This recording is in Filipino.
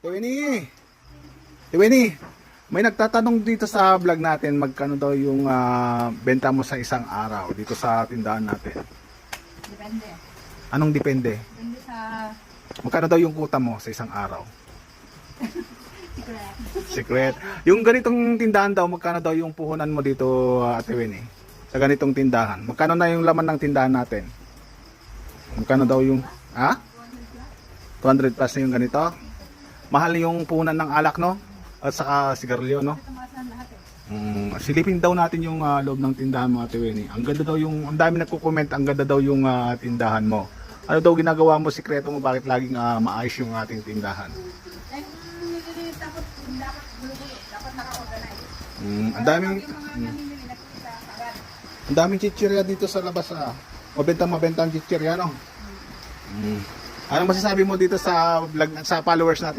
Tiwini! Tiwini! May nagtatanong dito sa vlog natin magkano daw yung ah, benta mo sa isang araw dito sa tindahan natin. Depende. Anong depende? Depende sa Magkano daw yung kuta mo sa isang araw? secret. Secret. Yung ganitong tindahan daw, magkano daw yung puhunan mo dito, uh, Ate Winnie? Sa ganitong tindahan. Magkano na yung laman ng tindahan natin? Magkano daw yung... Ha? 200 plus na yung ganito? Mahal yung puhunan ng alak, no? At saka sigarilyo, no? Mm, silipin daw natin yung ah, loob ng tindahan mo, Ate Winnie. Ang ganda daw yung... Ang dami nagko-comment, ang ganda daw yung ah, tindahan mo. Ano daw ginagawa mo, sikreto mo, bakit laging ah, maayos yung ating tindahan? Mm, ang daming... agad. Ang daming chichirya dito sa labas ah. Mabenta mabenta ang chichirya no. Mm. Anong masasabi mo dito sa vlog sa followers natin